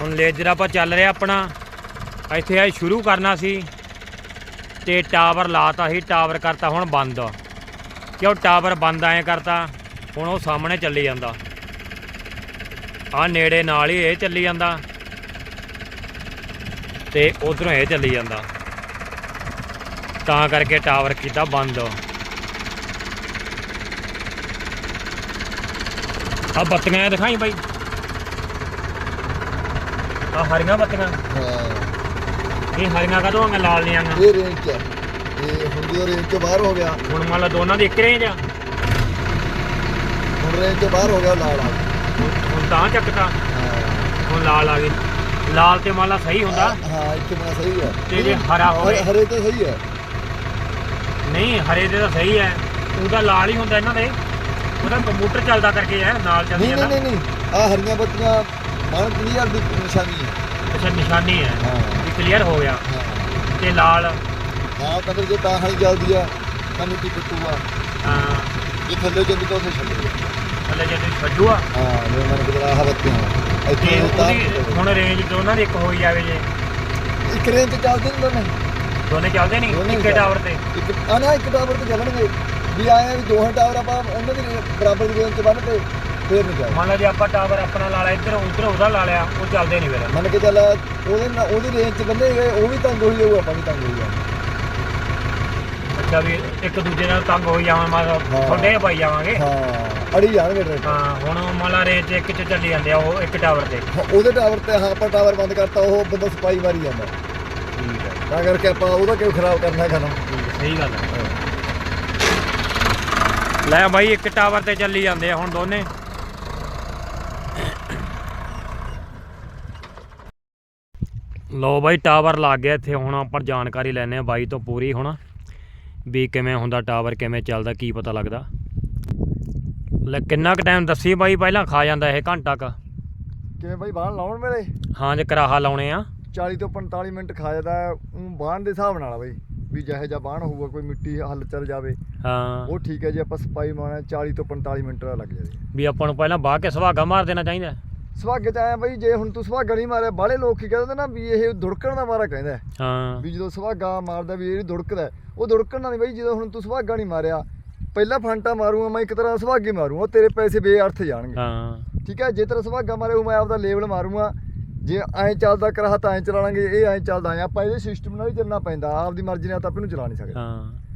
ਹੁਣ ਲੇਜ਼ਰ ਆਪਾਂ ਚੱਲ ਰਿਹਾ ਆਪਣਾ। ਇੱਥੇ ਆ ਸ਼ੁਰੂ ਕਰਨਾ ਸੀ। ਤੇ ਟਾਵਰ ਲਾਤਾ ਸੀ, ਟਾਵਰ ਕਰਤਾ, ਹੁਣ ਬੰਦ। ਕਿਉਂ ਟਾਵਰ ਬੰਦ ਐ ਕਰਤਾ? ਹੁਣ ਉਹ ਸਾਹਮਣੇ ਚੱਲੀ ਜਾਂਦਾ। ਆ ਨੇੜੇ ਨਾਲ ਹੀ ਇਹ ਚੱਲੀ ਜਾਂਦਾ। ਤੇ ਉਧਰੋਂ ਇਹ ਚੱਲੀ ਜਾਂਦਾ। ਤਾਂ ਕਰਕੇ ਟਾਵਰ ਕੀਤਾ ਬੰਦ। ਆ ਬੱਤੀਆਂ ਇਹ ਦਿਖਾਈ ਬਾਈ। ਆ ਹਰੀਆਂ ਬੱਤੀਆਂ ਹਾਂ। ਇਹ ਹਰੀਆਂ ਕਦੋਂ ਆਂਗਾ ਲਾਲ ਨਹੀਂ ਆਂਗਾ ਇਹ ਰੇਂਜ ਚ ਹੈ। ਇਹ ਹੁਣ ਜਦੋਂ ਰੇਂਜ ਤੋਂ ਬਾਹਰ ਹੋ ਗਿਆ। ਹੁਣ ਮੰਨ ਲਾ ਦੋਨਾਂ ਦੀ ਇੱਕ ਰੇਂਜ ਆ। ਹੁਣ ਰੇਂਜ ਤੋਂ ਬਾਹਰ ਹੋ ਗਿਆ ਲਾਲ ਆ ਗਿਆ। ਹੁਣ- ਹੁਣ ਤਾਂ ਚੱਕਤਾ ਹਾਂ। ਹੁਣ ਲਾਲ ਆ ਗਈ। ਲਾਲ ਤੇ ਮੰਨ ਲਾ ਸਹੀ ਹੁੰਦਾ। ਹਾਂ ਇੱਥੇ ਬਣਾ ਸਹੀ ਹੈ ਤੇ ਜੇ ਹਰਾ ਹੋਵੇ। ਹਰੇ- ਤੇ ਸਹੀ ਹੈ ਨਹੀਂ ਹਰੇ ਦੇ ਤਾਂ ਸਹੀ ਹੈ ਉਹਦਾ ਲਾਲ ਹੀ ਹੁੰਦਾ ਇਹਨਾਂ ਦੇ। ਉਹਦਾ ਕੰਪਿਊਟਰ ਚੱਲਦਾ ਕਰਕੇ ਹੈ ਨਾਲ ਚੱਲਦੀ ਨਹੀਂ ਨਹੀਂ ਨਹੀਂ ਆ ਹਰੀਆਂ ਬੱਤੀਆਂ ਮਨ ਕਲੀਅਰ ਦੀ ਨਿਸ਼ਾਨੀ ਹੈ। ਅੱਛਾ ਨਿਸ਼ਾਨੀ ਹੈ। ਹਾਂ। ਵੀ ਕਲੀਅਰ ਹੋ ਗਿਆ। ਹਾਂ। ਤੇ ਲਾਲ। ਹਾਂ ਕਦਰ ਜੇ ਤਾਂ ਹਣੀ ਜਲਦੀ ਆ ਤਾਂ ਮਿੱਟੀ ਪਿੱਟੂਗਾ ਹਾਂ। ਜੇ ਥੱਲੇ ਜੰਦੀ ਤਾਂ ਉੱਥੇ ਛੱਡੂਗਾ। ਥੱਲੇ ਜਦੋਂ ਛੱਡੂਆ ਹਾਂ ਜੇ ਮਨ ਕਿਦਰ ਆਹ ਬੱਤੀਆਂ। ਇੱਥੇ ਤੇ ਇਹ ਉਹਦੀ ਹੁਣ ਰੇਂਜ ਦੋਨਾਂ ਦੀ ਇੱਕ ਹੋਈ ਜਾਵੇ ਜੇ। ਇੱਕ ਰੇਂਜ ਤੇ ਚੱਲਦੇ ਨਹੀਂ ਦੋਨੇ। ਦੋਨੇ ਚੱਲਦੇ ਨਹੀਂ? ਦੋਨੇ ਇੱਕੇ ਚੱਲ- ਟਾਵਰ ਤੇ? ਇੱਕ ਆ ਨਾ ਇੱਕ ਟਾਵਰ ਤੇ ਚੱਲਣਗੇ। ਵੀ ਆਏ ਆ ਵੀ ਦੋਹਾਂ ਟਾਵਰ ਆਪਾਂ ਉਹਨਾਂ ਦੀ ਬਰਾਬਰ ਦੀ ਰੇਂਜ ਤੇ ਫੇਰ ਨਹੀਂ ਚੱਲ ਮੰਨ ਲਾ ਜੇ ਆਪਾਂ ਟਾਵਰ ਆਪਣਾ ਲਾ ਲਿਆ ਇੱਧਰ ਉੱਧਰ ਉਹਦਾ ਲਾ ਲਿਆ ਉਹ ਚੱਲਦੇ ਨਹੀਂ ਫਿਰ। ਮੰਨ ਕੇ ਚੱਲ ਉਹਦੇ ਨਾਲ ਉਹਦੀ ਰੇਂਜ ਚ ਬੰਨੇ ਗਏ ਉਹ ਵੀ ਤੰਗ ਹੋਈ ਜਾਊ ਆਪਾਂ ਵੀ ਤੰਗ ਹੋਈ ਜਾਵਾਂਗੇ ਅੱਛਾ ਵੀ ਇੱਕ ਦੂਜੇ ਨਾਲ ਤੰਗ ਹੋਈ ਜਾਵਾਂ ਮੈਂ ਹਾਂ। ਤੁਹਾਡੇ ਪਾਈ ਜਾਵਾਂਗੇ। ਹਾਂ ਅੜੀ ਜਾਣਗੇ ਟਰੈਕਟਰ। ਹਾਂ ਹੁਣ ਮੰਨ ਲਾ ਰੇਂਜ ਇੱਕ ਚ ਚੱਲੀ ਜਾਂਦੇ ਆ ਉਹ ਇੱਕ ਟਾਵਰ ਤੇ। ਹਾਂ, ਉਹਦੇ ਟਾਵਰ ਤੇ ਹਾਂ ਆਪਾਂ ਟਾਵਰ ਬੰਦ ਕਰਤਾ ਉਹ ਬੰਦਾ ਸਪਾਈ ਮਾਰੀ ਜਾਂਦਾ। ਠੀਕ ਹੈ ਤਾਂ ਕਰਕੇ ਆਪਾਂ ਉਹਦਾ ਕਿਉਂ ਖਰਾਬ ਕਰਨਾ ਖਤਮ ਸਹੀ ਗੱਲ ਹੈ ਲੈ ਬਾਈ ਇੱਕ ਟਾਵਰ ਤੇ ਚੱਲੀ ਜਾਂਦੇ ਆ ਹੁਣ ਦੋਨੇ। ਲੋ ਬਾਈ ਟਾਵਰ ਲੱਗ ਗਿਆ ਇੱਥੇ ਹੁਣ ਆਪਾਂ ਜਾਣਕਾਰੀ ਲੈਣੇ ਆ ਬਾਈ ਤੋਂ ਪੂਰੀ ਹੁਣ ਵੀ ਕਿਵੇਂ ਹੁੰਦਾ ਟਾਵਰ ਕਿਵੇਂ ਚੱਲਦਾ ਕੀ ਪਤਾ ਲੱਗਦਾ। ਲੈ ਕਿੰਨਾ ਕੁ ਟਾਈਮ ਦੱਸੀ ਬਾਈ ਪਹਿਲਾਂ ਖਾ ਜਾਂਦਾ ਇਹ ਘੰਟਾ ਕ? ਕਿਵੇਂ ਬਾਈ ਬਾਹਣ ਲਾਉਣ ਵੇਲੇ? ਹਾਂ ਜੇ ਕਰਾਹਾ ਲਾਉਣੇ ਆ। 40 ਤੋਂ 45 ਮਿੰਟ ਖਾ ਜਾਂਦਾ ਬਾਹਣ ਦੇ ਹਿਸਾਬ ਨਾਲ ਆ ਬਾਈ ਵੀ ਜਿਹੇ ਜਿਹਾ ਬਾਹਣ ਹੋਊਗਾ ਕੋਈ ਮਿੱਟੀ ਹੱਲ ਚੱਲ ਜਾਵੇ। ਹਾਂ। ਉਹ ਠੀਕ ਹੈ ਜੇ ਆਪਾਂ ਸਪਾਈ ਮਾਰਨਾ 40 ਤੋਂ 45 ਮਿੰਟ ਲੱਗ ਜਾਵੇ। ਵੀ ਆਪਾਂ ਨੂੰ ਪਹਿਲਾਂ ਬਾਹ ਕੇ ਸੁਹਾਗਾ ਮਾਰ ਦੇਣਾ ਚਾਹੀਦਾ। ਸੁਹਾਗੇ ਚ ਆਇਆ ਬਾਈ ਜੇ ਹੁਣ ਤੂੰ ਸੁਹਾਗਾ ਨਹੀਂ ਮਾਰਿਆ ਬਾਹਲੇ ਲੋਕ ਕੀ ਕਹਿੰਦੇ ਨਾ ਵੀ ਇਹ ਦੁੜਕਣ ਦਾ ਮਾਰਾ ਕਹਿੰਦਾ ਹੈ। ਵੀ ਜਦੋਂ ਸੁਹਾਗਾ ਮਾਰਦਾ ਵੀ ਇਹ ਦੁੜਕਦਾ। ਉਹ ਦੁੜਕਣ ਨਾਲ ਨਹੀਂ ਬਾਈ ਜਦੋਂ ਹੁਣ ਤੂੰ ਸੁਹਾਗਾ ਨਹੀਂ ਮਾਰਿਆ ਪਹਿਲਾ ਫਾਂਟਾ ਮਾਰੂਗਾ ਮੈਂ ਇੱਕ ਤਰ੍ਹਾਂ ਸੁਹਾਗੇ ਮਾਰੂਗਾ ਤੇਰੇ ਪੈਸੇ ਬੇਅਰਥ ਜਾਣਗੇ। ਹਾਂ। ਠੀਕ ਹੈ ਜੇ ਤੇਰਾ ਸੁਹਾਗਾ ਮਾਰੇ ਉਹ ਮੈਂ ਆਪਦਾ ਲੇਬਲ ਮਾਰੂਗਾ। ਜੇ ਐਂ ਚੱਲਦਾ ਕਰਾ ਤਾਂ ਐਂ ਚਲਾ ਲਾਂਗੇ ਇਹ ਐਂ ਚੱਲਦਾ ਆਪਾਂ ਇਹਦੇ ਸਿਸਟਮ ਨਾਲ ਹੀ ਚੱਲਣਾ ਪੈਂਦਾ ਆਪਦੀ ਮਰਜ਼ੀ ਨਾਲ ਤਾਂ ਆਪਾਂ ਇਹਨੂੰ ਚਲਾ ਨਹੀਂ ਸਕਦੇ। ਹਾਂ।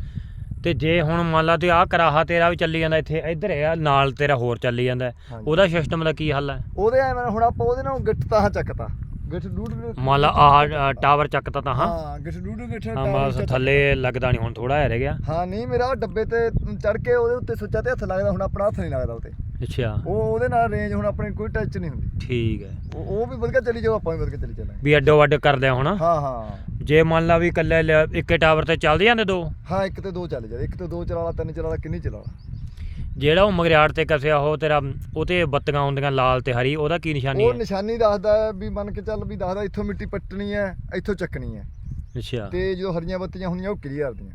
ਤੇ ਜੇ ਹੁਣ ਮੰਨ ਲਾ ਤੇ ਆਹ ਕਰਾਹਾ ਤੇਰਾ ਵੀ ਚੱਲੀ ਜਾਂਦਾ ਇੱਥੇ ਇੱਧਰ ਆ ਨਾਲ ਤੇਰਾ ਹੋਰ ਚੱਲੀ ਜਾਂਦਾ। ਹਾਂਜੀ। ਉਹਦਾ ਸਿਸਟਮ ਦਾ ਕੀ ਹੱਲ ਹੈ ਉਹਦੇ ਐ ਮੈਂ ਹੁਣ ਆਪਾਂ ਉਹਦੇ ਨਾਲ ਗਿੱਟ ਤਾਂ ਚੱਕਤਾ। ਗਿੱਟ ਡੂਡ ਮੰਨ ਲਾ ਆਹ ਟਾਵਰ ਚੱਕਤਾ ਤਾਂ ਹਾਂ। ਹਾਂ ਗਿੱਟ ਡੂਡ ਗਿੱਟ ਹਾਂ ਬਸ ਥੱਲੇ ਲੱਗਦਾ ਨਹੀਂ ਹੁਣ ਥੋੜਾ ਰਹਿ ਗਿਆ। ਹਾਂ ਨਹੀਂ ਮੇਰਾ ਉਹ ਡੱਬੇ ਤੇ ਚੜ ਕੇ ਉਹਦੇ ਉੱਤੇ ਸੁੱਚਾ ਤੇ ਹੱਥ ਲੱਗਦਾ ਹੁਣ ਆਪਣਾ ਹੱਥ ਨਹੀਂ ਲੱਗਦਾ ਉੱਤੇ ਅੱਛਾ। ਉਹ ਉਹਦੇ ਨਾਲ ਰੇਂਜ ਹੁਣ ਆਪਣੀ ਕੋਈ ਟੱਚ ਨਹੀਂ ਹੁੰਦੀ। ਠੀਕ ਹੈ। ਉਹ ਉਹ ਵੀ ਵਧੀਆ ਚੱਲੀ ਜਾਓ ਆਪਾਂ ਵੀ ਵਧੀਆ ਚੱਲੀ ਚੱਲਾਂਗੇ। ਵੀ ਅੱਡੋ ਅੱਡ ਕਰਦੇ ਆ ਹੁਣ। ਹਾਂ ਹਾਂ। ਜੇ ਮੰਨ ਲਾ ਵੀ ਇਕੱਲੇ ਲ- ਇੱਕੇ ਟਾਵਰ ਤੇ ਚੱਲਦੇ ਜਾਂਦੇ ਦੋ? ਹਾਂ ਇੱਕ ਤੇ ਦੋ ਚੱਲ ਜਾਂਦੇ। ਇੱਕ ਤੇ ਦੋ ਚਲਾ ਲਾ ਤਿੰਨ ਚਲਾ ਲਾ ਕਿੰਨੀ ਚਲਾ ਲਾ? ਜਿਹੜਾ ਉਹ ਮਗਰਿਆੜ ਤੇ ਕਸਿਆ ਉਹ ਤੇਰਾ ਉਹ ਤੇ ਬੱਤੀਆਂ ਹੁੰਦੀਆਂ ਲਾਲ ਤੇ ਹਰੀ ਉਹਦਾ ਕੀ ਨਿਸ਼ਾਨੀ ਉਹ ਹੈ? ਨਿਸ਼ਾਨੀ ਦੱਸਦਾ ਹੈ ਵੀ ਮੰਨ ਕੇ ਚੱਲ ਵੀ ਦੱਸਦਾ ਇੱਥੋਂ ਮਿੱਟੀ ਪੱਟਣੀ ਹੈ ਇੱਥੋਂ ਚੱਕਣੀ ਹੈ। ਅੱਛਾ। ਤੇ ਜਦੋਂ ਹਰੀਆਂ ਬੱਤੀਆਂ ਹੁੰਦੀਆਂ ਉਹ ਕਲੀਅਰ ਦੀਆਂ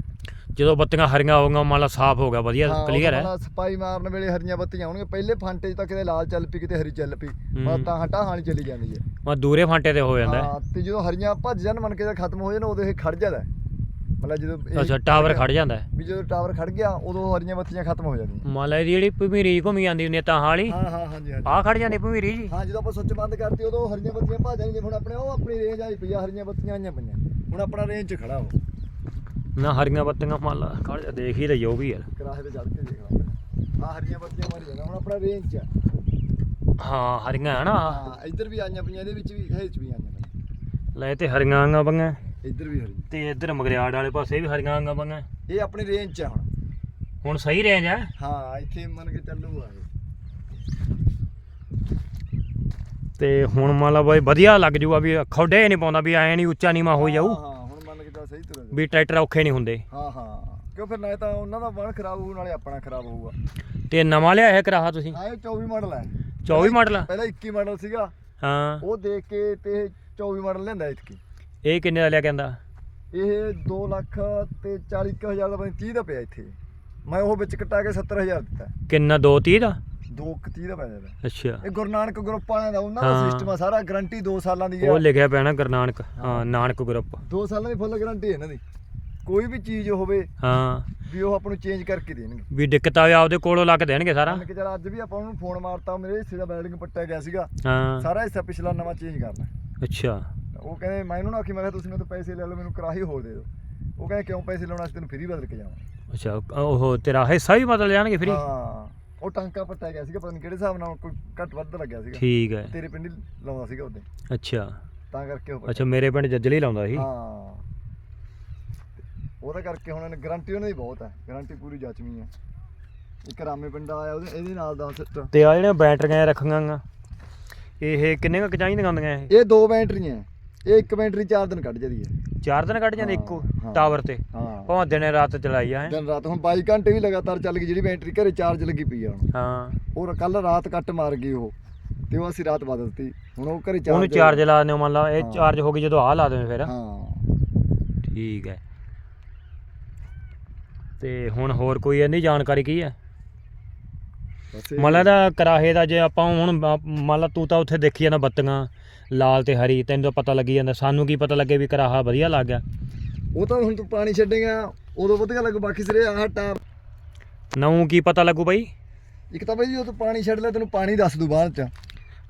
ਜਦੋਂ ਬੱਤੀਆਂ ਹਰੀਆਂ ਹੋਊਗੀਆਂ ਮੰਨ ਲਾ ਸਾਫ਼ ਹੋ ਗਿਆ ਵਧੀਆ ਹਾਂ, ਕਲੀਅਰ ਹੈ। ਨਾਲ ਸਪਾਈ ਮਾਰਨ ਵੇਲੇ ਹਰੀਆਂ ਬੱਤੀਆਂ ਆਉਣਗੀਆਂ ਪਹਿਲੇ ਫਾਂਟੇ 'ਚ ਤਾਂ ਕਿਤੇ ਲਾਲ ਚੱਲ ਪਈ ਕਿਤੇ ਹਰੀ ਚੱਲ ਪਈ ਬਸ ਤਾਂ ਹਟਾ ਹਾਣੀ ਚਲੀ ਜਾਂਦੀ ਹੈ। ਮੈਂ ਦੂਰੇ ਫਾਂਟੇ ਤੇ ਹੋ ਜਾਂਦਾ ਹੈ। ਹਾਂ ਤੇ ਜਦੋਂ ਹਰੀਆਂ ਭੱਜ ਜਾਣ ਮੰਨ ਕੇ ਜਦ ਖਤਮ ਹੋ ਜਾਣ ਉਦੋਂ ਇਹ ਖੜ ਜਾਂਦਾ ਹੈ। ਮਤਲਬ ਜਦੋਂ ਇਹ ਅੱਛਾ ਟਾਵਰ ਖੜ ਜਾਂਦਾ ਹੈ। ਵੀ ਜਦੋਂ ਟਾਵਰ ਖੜ ਗਿਆ ਉਦੋਂ ਹਰੀਆਂ ਬੱਤੀਆਂ ਖਤਮ ਹੋ ਜਾਂਦੀਆਂ ਮੰਨ ਲਾ ਜਿਹੜੀ ਭਮੀਰੀ ਘੁੰਮੀ ਜਾਂਦੀ ਹੁੰਦੀ ਤਾਂ ਵਾਲੀ ਹਾਂ ਹਾਂ ਹਾਂਜੀ ਹਾਂਜੀ ਆਹ ਖੜ ਜਾਂਦੀ ਭਮੀਰੀ ਜੀ ਹਾਂ ਜਦੋਂ ਆਪਾਂ ਸੁੱਚ ਬੰਦ ਕਰਤੀ ਉਦੋਂ ਹਰੀਆਂ ਬੱਤੀਆਂ ਭੱਜ ਜਾਣਗੀਆਂ ਹੁਣ ਆਪਣੇ ਉਹ ਆਪਣੀ ਰੇਂਜ ਆਈ ਪਈ ਆ ਹਰੀਆਂ ਬੱਤੀਆਂ ਆਈਆਂ ਪਈਆਂ ਹੁਣ ਆਪਣਾ ਰੇਂਜ 'ਚ ਖੜਾ ਉਹ ਨਾ ਹਰੀਆਂ ਬੱਤੀਆਂ ਮੰਨ ਲਾ ਖੜ ਜਾ ਦੇਖ ਹੀ ਰਹੀ ਉਹ ਵੀ ਯਾਰ ਕਰਾਹੇ ਤੇ ਚੜ ਕੇ ਦੇਖ ਲਾ ਆ ਹਰੀਆਂ ਬੱਤੀਆਂ ਮਾਰੀ ਜਾਂਦਾ ਹੁਣ ਆਪਣਾ ਰੇਂਜ 'ਚ ਆ। ਹਾਂ ਹਰੀਆਂ ਹੈ ਨਾ। ਆਹ। ਹਾਂ ਇੱਧਰ ਵੀ ਆਈਆਂ ਪਈਆਂ ਇਹਦੇ ਵਿੱਚ ਵੀ ਇਹ 'ਚ ਵੀ ਆਈਆਂ ਪਈਆਂ। ਲੈ ਤੇ ਹਰੀਆਂ ਆਂਗਾ ਬੰਗਾ ਇੱਧਰ ਵੀ ਹਰੀ ਤੇ ਇੱਧਰ ਮਗਰਿਆੜ ਵਾਲੇ ਪਾਸੇ ਵੀ ਹਰੀਆਂ ਆਂਗਾ ਬੰਗਾ ਇਹ ਆਪਣੀ ਰੇਂਜ 'ਚ ਆ ਹੁਣ। ਹੁਣ ਸਹੀ ਰੇਂਜ ਹੈ ਹਾਂ ਇੱਥੇ ਮੰਨ ਕੇ ਚੱਲੂਗਾ ਇਹ। ਤੇ ਹੁਣ ਮੰਨ ਲਾ ਬਾਈ ਵਧੀਆ ਲੱਗ ਜੂਗਾ ਵੀ ਖੋਡੇ ਨਹੀਂ ਪਾਉਂਦਾ ਵੀ ਐ ਨਹੀਂ ਉੱਚਾ ਨੀਵਾ ਹੋ ਜਾਊ। ਹਾਂ ਹਾਂ ਹੁਣ ਮੰਨ ਕੇ ਚੱਲ ਸਹੀ ਤੁਰੇਗਾ ਵੀ ਟਰੈਕਟਰ ਔਖੇ ਨਹੀਂ ਹੁੰਦੇ। ਹਾਂ ਹਾਂ ਕਿਉਂ ਫਿਰ ਨਾ ਤਾਂ ਉਹਨਾਂ ਦਾ ਵਣ ਖਰਾਬ ਹੋਊ ਨਾਲੇ ਆਪਣਾ ਖਰਾਬ ਹੋਊਗਾ। ਤੇ ਨਵਾਂ ਲਿਆ ਇਹ ਕਰਾਹਾ ਤੁਸੀਂ? ਹਾਂ ਇਹ 24 ਮਾਡਲ ਹੈ 24 ਮਾਡਲ ਆ? ਪਹਿਲਾਂ 21 ਮਾਡਲ ਸੀਗਾ। ਹਾਂ। ਉਹ ਦੇਖ ਕੇ ਤੇ ਇਹ 24 ਮਾਡਲ ਲੈਂਦਾ ਇਤਕੀ। ਇਹ ਕਿੰਨੇ ਦਾ ਲਿਆ ਕਹਿੰਦਾ ਇਹ 2 ਲੱਖ ਤੇ 40 ਕੁ ਹਜ਼ਾਰ ਦਾ ਪਤਾ 30 ਦਾ ਪਿਆ ਇੱਥੇ। ਮੈਂ ਉਹ ਵਿੱਚ ਕਟਾ ਕੇ 70000 ਦਿੱਤਾ। ਕਿੰਨਾ 230 ਦਾ? ਦੋ ਕੁ ਤੀਹ ਦਾ ਪੈ ਜਾਂਦਾ। ਅੱਛਾ। ਇਹ ਗੁਰੂ ਨਾਨਕ ਗਰੁੱਪ ਵਾਲਿਆਂ ਦਾ ਉਹਨਾਂ ਦਾ। ਸਿਸਟਮ ਆ ਸਾਰਾ ਗਾਰੰਟੀ 2 ਸਾਲਾਂ ਦੀ ਉਹ ਹੈ ਲਿਖਿਆ ਪਿਆ ਨਾ ਗੁਰਨਾਨਕ ਹਾਂ ਨਾਨਕ ਗਰੁੱਪ 2 ਸਾਲਾਂ ਦੀ ਫੁੱਲ ਗਾਰੰਟੀ ਹੈ ਇਹਨਾਂ ਦੀ। ਕੋਈ ਵੀ ਚੀਜ਼ ਹੋਵੇ ਹਾਂ। ਵੀ ਉਹ ਆਪਾਂ ਨੂੰ ਚੇਂਜ ਕਰਕੇ ਦੇਣਗੇ। ਵੀ ਦਿੱਕਤ ਆਵੇ ਆਪਦੇ ਕੋਲੋਂ ਲੱਗ ਦੇਣਗੇ ਸਾਰਾ। ਮੰਨ ਕੇ ਚੱਲ ਅੱਜ ਵੀ ਆਪਾਂ ਉਹਨੂੰ ਫੋਨ ਮਾਰਤਾ ਮੇਰੇ ਹਿੱਸੇ ਦਾ ਵੈਲਡਿੰਗ ਪੱਟਿਆ ਗਿਆ ਸੀਗਾ। ਹਾਂ। ਸਾਰਾ ਹਿੱਸਾ ਪਿਛਲਾ ਨਵਾਂ ਚੇਂਜ ਕਰਨਾ। ਅੱਛਾ। ਉਹ ਕਹਿੰਦੇ ਮੈਂ ਇਹਨੂੰ ਨਾ ਆਖੀ ਮੈਂ ਕਿਹਾ ਤੁਸੀਂ ਮੇਰੇ ਤੋਂ ਪੈਸੇ ਲੈ ਲਓ ਮੈਨੂੰ ਕਰਾਹੀ ਹੋਰ ਦੇ ਦਿਓ। ਉਹ ਕਹਿੰਦੇ ਕਿਉਂ ਪੈਸੇ ਲਾਉਣਾ ਅਸੀਂ ਤੈਨੂੰ ਫ੍ਰੀ ਬਦਲ ਕੇ ਜਾਵਾਂ। ਅੱਛਾ ਉਹ ਤੇਰਾ ਹਿੱਸਾ ਵੀ ਬਦਲ ਜਾਣਗੇ ਫ੍ਰੀ ਹਾਂ? ਉਹ ਟਾਂਕਾ ਪੱਟਿਆ ਗਿਆ ਸੀਗਾ ਪਤਾ ਨਹੀਂ ਕਿਹੜੇ ਹਿਸਾਬ ਨਾਲ ਕੋਈ ਘੱਟ ਵੱਧ ਲੱਗਿਆ ਸੀਗਾ। ਠੀਕ ਹੈ। ਤੇਰੇ ਪਿੰਡ ਲਾਉਂਦਾ ਸੀਗਾ ਉਹਦੇ। ਅੱਛਾ। ਤਾਂ ਕਰਕੇ ਉਹ ਅੱਛਾ ਮੇਰੇ ਪਿੰਡ ਜੱਜਲੀ ਲਾਉਂਦਾ ਸੀ। ਹਾਂ। ਉਹਦਾ ਕਰਕੇ ਹੁਣ ਗਾਰੰਟੀ ਉਹਨਾਂ ਦੀ ਬਹੁਤ ਹੈ ਗਾਰੰਟੀ ਪੂਰੀ ਜਚਵੀਂ ਹੈ ਇੱਕ ਰਾਮੇ ਪਿੰਡਾ ਆਇਆ ਉਹਦੇ ਇਹਦੇ ਨਾਲ ਦਾ ਸਿਸਟਮ ਤੇ ਆ ਜਿਹੜੀਆਂ ਬੈਟਰੀਆਂ ਰੱਖੀਆਂ ਗਾ ਇਹ ਕਿੰਨੇ ਕੁ ਚਾਹੀਦੀਆਂ ਹੁੰਦੀਆਂ ਇਹ? ਇਹ ਦੋ ਬੈਟਰੀਆਂ ਹੈ। ਇਹ ਇੱਕ ਬੈਟਰੀ 4 ਦਿਨ ਕੱਢ ਜਾਂਦੀ ਹੈ ਚਾਰ ਦਿਨ ਕੱਢ ਜਾਂਦੇ ਇੱਕੋ ਹਾਂ। ਟਾਵਰ ਤੇ? ਹਾਂ। ਭਾਵੇਂ ਦਿਨੇ ਰਾਤ ਚਲਾਈ ਆ ਹੈਂ। ਦਿਨ ਰਾਤ ਹੁਣ 22 ਘੰਟੇ ਵੀ ਲਗਾਤਾਰ ਚੱਲ ਗਈ ਜਿਹੜੀ ਬੈਟਰੀ ਘਰੇ ਚਾਰਜ ਲੱਗੀ ਪਈ ਆ ਹੁਣ। ਹਾਂ। ਉਹ ਕੱਲ ਰਾਤ ਕੱਟ ਮਾਰ ਗਈ ਉਹ। ਤੇ ਉਹ ਅਸੀਂ ਰਾਤ ਬਦਲਤੀ ਹੁਣ ਉਹ ਘਰੇ ਚਾਰਜ ਉਹਨੂੰ ਚਾਰਜ ਲਾ ਦਿਓ ਮੰਨ ਲਾ ਇਹ ਹਾਂ। ਚਾਰਜ ਹੋ ਗਈ ਜਦੋਂ ਆਹ ਲਾ ਦੇਵੇਂ ਫਿਰ। ਹਾਂ। ਠੀਕ ਹੈ। ਤੇ ਹੁਣ ਹੋਰ ਕੋਈ ਇਹਦੀ ਜਾਣਕਾਰੀ ਕੀ ਹੈ? ਇਹ- ਲਾ ਦਾ ਕਰਾਹੇ ਦਾ ਜੇ ਆਪਾਂ ਹੁਣ ਮੰਨ ਲਾ ਤੂੰ ਤਾਂ ਉੱਥੇ ਦੇਖੀ ਜਾਂਦਾ ਬੱਤੀਆਂ ਲਾਲ ਤੇ ਹਰੀ ਤੈਨੂੰ ਤਾਂ ਪਤਾ ਲੱਗੀ ਜਾਂਦਾ ਸਾਨੂੰ ਕੀ ਪਤਾ ਲੱਗੇ ਵੀ ਕਰਾਹਾ ਵਧੀਆ ਲੱਗ ਗਿਆ। ਉਹ ਤਾਂ ਹੁਣ ਤੂੰ ਪਾਣੀ ਛੱਡੇਗਾ ਉਦੋਂ ਵਧੀਆ ਲੱਗੂ ਬਾਕੀ ਸਿਰੇ ਆਹ ਟਾਪ ਨੌ ਕੀ ਪਤਾ ਲੱਗੂ ਬਾਈ? ਇੱਕ ਤਾਂ ਬਈ ਜਦੋਂ ਤੂੰ ਪਾਣੀ ਛੱਡ ਲੈ ਤੈਨੂੰ ਪਾਣੀ ਦੱਸ ਦੂ ਬਾਅਦ ਚ।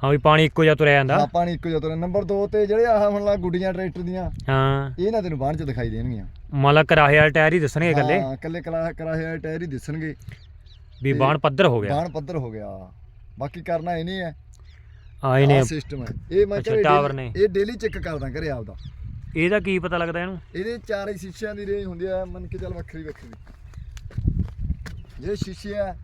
ਹਾਂ ਵੀ ਪਾਣੀ ਇੱਕੋ ਜਿਹਾ ਤੁਰਿਆ ਜਾਂਦਾ। ਹਾਂ ਪਾਣੀ ਇੱਕੋ ਜਿਹਾ ਨੰਬਰ 2 ਤੇ ਜਿਹੜੇ ਆਹ ਹੁਣ ਲਾ ਗੁੱਡੀਆਂ ਟਰੈਕਟਰ ਦੀਆਂ ਹਾਂ। ਇਹ ਨਾ ਤੈਨੂੰ ਬਾਹਰ ਚ ਦਿਖਾਈ ਦੇਣਗੀਆਂ। ਮੰਨ ਲਾ ਕਰਾਹੇ ਵਾਲੇ ਟਾਇਰ ਹੀ ਦੱਸਣਗੇ ਇਕੱਲੇ। ਹਾਂ ਇਕੱਲੇ ਕਲਾ ਕਰਾਹੇ ਵਾਲੇ ਟਾਇਰ ਹੀ ਦਿਸਣਗੇ। ਵੀ ਬਾਣ ਪੱਧਰ ਹੋ ਗਿਆ। ਬਾਣ ਪੱਧਰ ਹੋ ਗਿਆ। ਬਾਕੀ ਕਰਨਾ ਇਹ ਨਹੀਂ ਹੈ। ਆ ਇਹਨੇ ਸਿਸਟਮ ਹੈ। ਇਹ ਮੈਂ ਘਰੇ ਟਾਵਰ ਨੇ। ਇਹ ਡੇਲੀ ਚੈੱਕ ਕਰਦਾ ਘਰੇ ਆਪਦਾ। ਇਹਦਾ ਕੀ ਪਤਾ ਲੱਗਦਾ ਇਹਨੂੰ? ਇਹਦੇ ਚਾਰ ਹੀ ਸ਼ੀਸ਼ਿਆਂ ਦੀ ਰੇਂਜ ਹੁੰਦੀ ਹੈ। ਮੰਨ ਕੇ ਚੱਲ ਵੱਖਰੀ ਵੱਖਰੀ। ਜਿਹੜੇ ਸ਼ੀਸ਼ੇ ਆ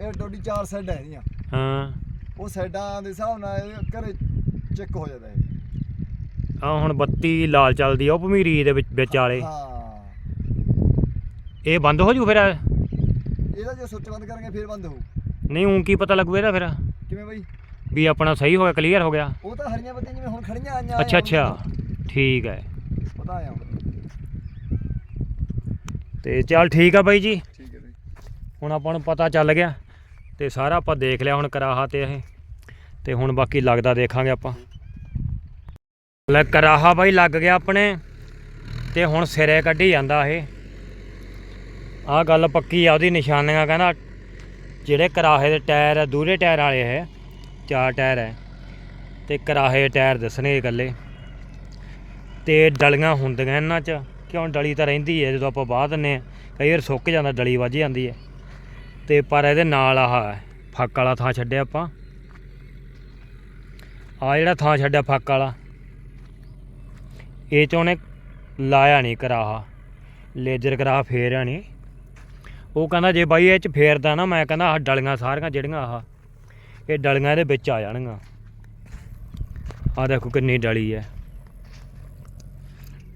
ਇਹ ਟੋਡੀ ਚਾਰ ਸਾਈਡਾਂ ਇਹਦੀਆਂ। ਹਾਂ। ਉਹ ਸਾਈਡਾਂ ਦੇ ਹਿਸਾਬ ਨਾਲ ਇਹ ਘਰੇ ਚੈੱਕ ਹੋ ਜਾਂਦਾ ਹੈ ਆ ਹੁਣ ਬੱਤੀ ਲਾਲ ਚੱਲਦੀ ਆ ਉਹ ਭਮੀਰੀ ਦੇ ਵਿੱਚ ਵਿੱਚ ਵਾਲੇ। ਹਾਂ। ਇਹ ਬੰਦ ਹੋ ਜੂ ਫਿਰ? ਇਹਦਾ ਜੇ ਸੁੱਚ ਬੰਦ ਕਰਾਂਗੇ ਫੇਰ ਬੰਦ ਹੋਊ। ਨਹੀਂ ਉਂ ਕੀ ਪਤਾ ਲੱਗੂ ਇਹਦਾ ਫਿਰ? ਕਿਵੇਂ ਬਈ? ਵੀ ਆਪਣਾ ਸਹੀ ਹੋ ਗਿਆ ਕਲੀਅਰ ਹੋ ਗਿਆ। ਉਹ ਤਾਂ ਹਰੀਆਂ ਬੱਤੀਆਂ ਜਿਵੇਂ ਹੁਣ ਖੜੀਆਂ ਆਈਆਂ। ਅੱਛਾ ਅੱਛਾ। ਠੀਕ ਹੈ। ਪਤਾ ਆਇਆ ਤੇ ਚੱਲ ਠੀਕ ਆ ਬਾਈ ਜੀ। ਠੀਕ ਹੈ ਬਈ। ਹੁਣ ਆਪਾਂ ਨੂੰ ਪਤਾ ਚੱਲ ਗਿਆ। ਤੇ ਸਾਰਾ ਆਪਾਂ ਦੇਖ ਲਿਆ ਹੁਣ ਕਰਾਹਾ ਤੇ ਇਹ। ਤੇ ਹੁਣ ਬਾਕੀ ਲੱਗਦਾ ਦੇਖਾਂਗੇ ਆਪਾਂ। ਲੈ ਕਰਾਹਾ ਬਾਈ ਲੱਗ ਗਿਆ ਆਪਣੇ। ਤੇ ਹੁਣ ਸਿਰੇ ਕੱਢੀ ਜਾਂਦਾ ਇਹ। ਆਹ ਗੱਲ ਪੱਕੀ ਆ, ਉਹਦੀ ਨਿਸ਼ਾਨੀਆਂ ਕਹਿੰਦਾ ਜਿਹੜੇ ਕਰਾਹੇ ਦੇ ਟਾਇਰ ਆ, ਦੂਰੇ ਟਾਇਰ ਵਾਲੇ ਹੈ ਚਾਰ ਟਾਇਰ ਹੈ ਤੇ ਕਰਾਹੇ ਟਾਇਰ ਦੱਸਣੇ ਇਕੱਲੇ। ਤੇ ਡਲੀਆਂ ਹੁੰਦੀਆਂ ਇਹਨਾਂ 'ਚ, ਕਿਉਂ ਡਲੀ ਤਾਂ ਰਹਿੰਦੀ ਹੈ ਜਦੋਂ ਆਪਾਂ ਬਾਹ ਦਿੰਨੇ ਆ, ਕਈ ਵਾਰ ਸੁੱਕ ਜਾਂਦਾ, ਡਲੀ ਵੱਜ ਜਾਂਦੀ ਹੈ ਤੇ ਪਰ ਇਹਦੇ ਨਾਲ ਆਹ ਫੱਕ ਵਾਲਾ ਥਾਂ ਛੱਡਿਆ ਆਪਾਂ। ਆ ਜਿਹੜਾ ਥਾਂ ਛੱਡਿਆ ਫੱਕ ਵਾਲਾ, ਇਹ ਚ ਉਹਨੇ ਲਾਇਆ ਨਹੀਂ ਕਰਾਹਾ ਲੇਜ਼ਰ ਕਰਾ ਫੇਰਿਆ ਨਹੀਂ ਉਹ ਕਹਿੰਦਾ ਜੇ ਬਾਈ ਇਹ ਚ ਫੇਰਦਾ ਨਾ, ਮੈਂ ਕਹਿੰਦਾ ਆਹ ਡਲੀਆਂ ਸਾਰੀਆਂ ਜਿਹੜੀਆਂ ਆਹ, ਇਹ ਡਲੀਆਂ ਇਹਦੇ ਵਿੱਚ ਆ ਜਾਣਗੀਆਂ। ਆ ਦੇਖੋ ਕਿੰਨੀ ਡਲੀ ਹੈ।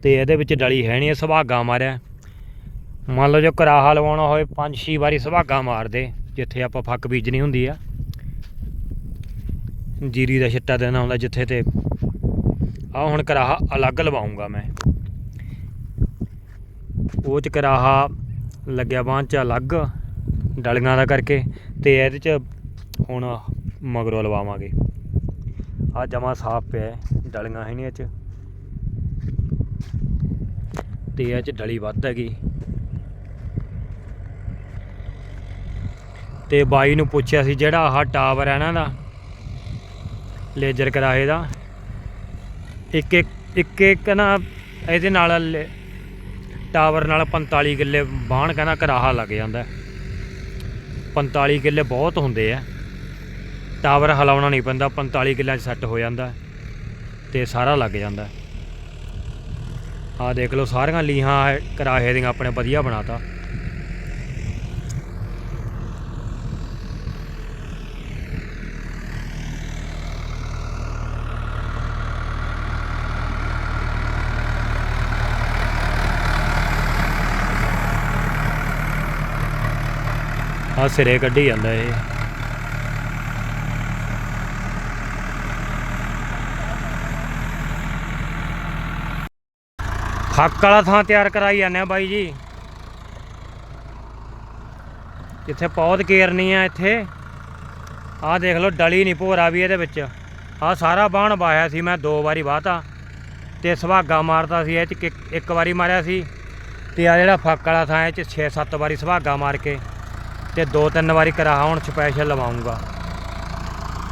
ਤੇ ਇਹਦੇ ਵਿੱਚ ਡਲੀ ਹੈ ਨਹੀਂ ਸੁਭਾਗਾ ਮਾਰਿਆ। ਮੰਨ ਲਓ ਜੋ ਕਰਾਹਾ ਲਵਾਉਣਾ ਹੋਵੇ ਪੰਜ ਛੇ ਵਾਰੀ ਸੁਭਾਗਾ ਮਾਰਦੇ ਜਿੱਥੇ ਆਪਾਂ ਫੱਕ ਬੀਜਣੀ ਹੁੰਦੀ ਆ। ਜੀਰੀ ਦਾ ਛਿੱਟਾ ਦੇਣਾ ਹੁੰਦਾ ਜਿੱਥੇ ਤੇ ਆ ਹੁਣ ਕਰਾਹਾ ਅਲੱਗ ਲਵਾਉਂਗਾ ਮੈਂ। ਉਹ ਚ ਕਰਾਹਾ ਲੱਗਿਆ ਬਾਂਹ ਚ ਅਲੱਗ, ਡਲੀਆਂ ਦਾ ਕਰਕੇ ਤੇ ਇਹਦੇ ਚ ਹੁਣ ਮਗਰੋਂ ਲਵਾਵਾਂਗੇ। ਆ ਜਮਾ ਸਾਫ਼ ਪਿਆ ਡਲੀਆਂ ਹੈ ਨਹੀਂ ਇਹ ਚ। ਤੇ ਇਹ ਚ ਡਲੀ ਵੱਧ ਹੈਗੀ। ਤੇ ਬਾਈ ਨੂੰ ਪੁੱਛਿਆ ਸੀ ਜਿਹੜਾ ਆਹ ਟਾਵਰ ਹੈ ਨਾ ਦਾ ਲੇਜ਼ਰ ਕਰਾਏ ਦਾ। ਇੱਕ ਇੱਕ ਇੱਕ ਇੱਕ ਨਾ ਇਹਦੇ ਨਾਲ ਲੇ- ਟਾਵਰ ਨਾਲ 45 ਕਿੱਲੇ ਬਾਣ ਕਹਿੰਦਾ ਕਰਾਹਾ ਲੱਗ ਜਾਂਦਾ ਹੈ। 45 ਕਿੱਲੇ ਬਹੁਤ ਹੁੰਦੇ ਆ। ਟਾਵਰ ਹਿਲਾਉਣਾ ਨਹੀਂ ਪੈਂਦਾ 45 ਕਿੱਲਿਆਂ 'ਚ ਸੈੱਟ ਹੋ ਜਾਂਦਾ ਹੈ ਤੇ ਸਾਰਾ ਲੱਗ ਜਾਂਦਾ ਆ ਦੇਖ ਲਓ, ਸਾਰੀਆਂ ਲੀਹਾਂ ਇਹ ਕਰਾਹੇ ਦੀਆਂ ਆਪਣੇ ਵਧੀਆ ਬਣਾਤਾ। ਆ ਸਿਰੇ ਕੱਢੀ ਜਾਂਦਾ ਇਹ। ਫੱਕ ਵਾਲਾ ਥਾਂ ਤਿਆਰ ਕਰਾਈ ਜਾਂਦੇ ਆ ਬਾਈ ਜੀ। ਜਿੱਥੇ ਪੌਦ ਕੇਰਨੀ ਆ ਇੱਥੇ। ਆਹ ਦੇਖ ਲਓ, ਡਲੀ ਨਹੀਂ ਭੋਰਾ ਵੀ ਇਹਦੇ ਵਿੱਚ। ਆਹ ਸਾਰਾ ਬਾਣ ਵਾਹਿਆ ਸੀ ਮੈਂ, ਦੋ ਵਾਰੀ ਵਾਹਤਾ। ਤੇ ਸੁਹਾਗਾ ਮਾਰਦਾ ਸੀ, ਇਹ ਚ ਕਿ- ਇੱਕ ਵਾਰੀ ਮਾਰਿਆ ਸੀ। ਤੇ ਆ ਜਿਹੜਾ ਫੱਕ ਵਾਲਾ ਥਾਂ, ਇਹ ਚ 6-7 ਵਾਰੀ ਸੁਹਾਗਾ ਮਾਰ ਕੇ। ਤੇ ਦੋ ਤਿੰਨ ਵਾਰੀ ਕਰਾਹਾ, ਹੁਣ ਸਪੈਸ਼ਲ ਲਵਾਉਂਗਾ।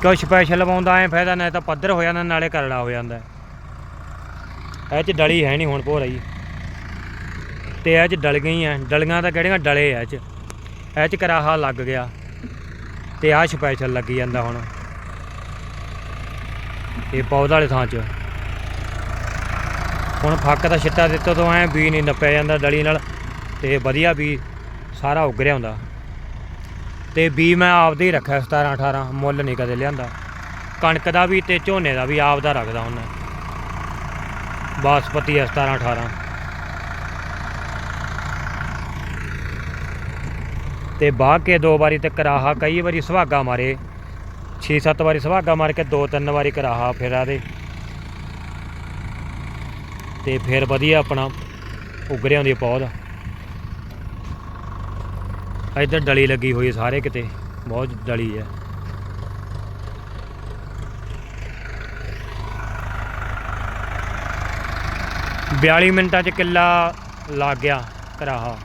ਕਿਉਂ ਸਪੈਸ਼ਲ ਲਵਾਉਂਦਾ, ਐ ਫਾਇਦਾ ਨਾ ਤਾਂ ਪੱਧਰ ਹੋ ਜਾਂਦਾ, ਨਾਲੇ ਕਰੜਾ ਹੋ ਜਾਂਦਾ। ਇਹ ਚ ਡਲੀ ਹੈ ਨਹੀਂ ਹੁਣ ਭੋਰਾ ਜੀ। ਤੇ ਇਹ ਚ ਡਲ ਗਈਆਂ, ਡਲੀਆਂ ਤਾਂ ਕਿਹੜੀਆਂ ਡਲੇ ਆ ਇਹ ਚ। ਇਹ ਚ ਕਰਾਹਾ ਲੱਗ ਗਿਆ। ਤੇ ਆਹ ਸਪੈਸ਼ਲ ਲੱਗੀ ਜਾਂਦਾ ਹੁਣ। ਇਹ ਪੌਦਾ ਵਾਲੇ ਥਾਂ 'ਚ। ਹੁਣ ਫੱਕ ਦਾ ਛਿੱਟਾ ਦਿੱਤਾ ਤੋਂ ਐ ਬੀ ਨਹੀਂ ਨੱਪਿਆ ਜਾਂਦਾ ਡਲੀ ਨਾਲ। ਤੇ ਵਧੀਆ ਵੀ ਸਾਰਾ ਉੱਗ ਰਿਹਾ ਹੁੰਦਾ। ਤੇ ਬੀ ਮੈਂ ਆਪਦੇ ਹੀ ਰੱਖਿਆ 17 18 ਮੁੱਲ ਨਹੀਂ ਕਦੇ ਲਿਆਂਦਾ। ਕਣਕ ਦਾ ਵੀ ਤੇ ਝੋਨੇ ਦਾ ਵੀ ਆਪਦਾ ਰੱਖਦਾ ਹੁਣ ਬਾਸਪਤੀ ਆ 17 18 ਤੇ ਬਾਹ ਕੇ ਦੋ ਵਾਰੀ ਤੇ ਕਰਾਹਾ, ਕਈ ਵਾਰੀ ਸੁਹਾਗਾ ਮਾਰੇ। 6-7 ਵਾਰੀ ਸੁਹਾਗਾ ਮਾਰ ਕੇ ਦੋ, ਤਿੰਨ ਵਾਰੀ ਕਰਾਹਾ ਫਿਰ ਆਦੇ। ਤੇ ਫਿਰ ਵਧੀਆ ਆਪਣਾ ਉਗਰਿਆ ਹੁੰਦੀ ਪੌਦ ਇੱਧਰ ਡਲੀ ਲੱਗੀ ਹੋਈ ਹੈ ਸਾਰੇ ਕਿਤੇ, ਬਹੁਤ ਡਲੀ ਹੈ। ਬਿਆਲੀ ਮਿੰਟਾਂ ਚ ਕਿੱਲਾ ਲੱਗ ਗਿਆ ਕਰਾਹਾ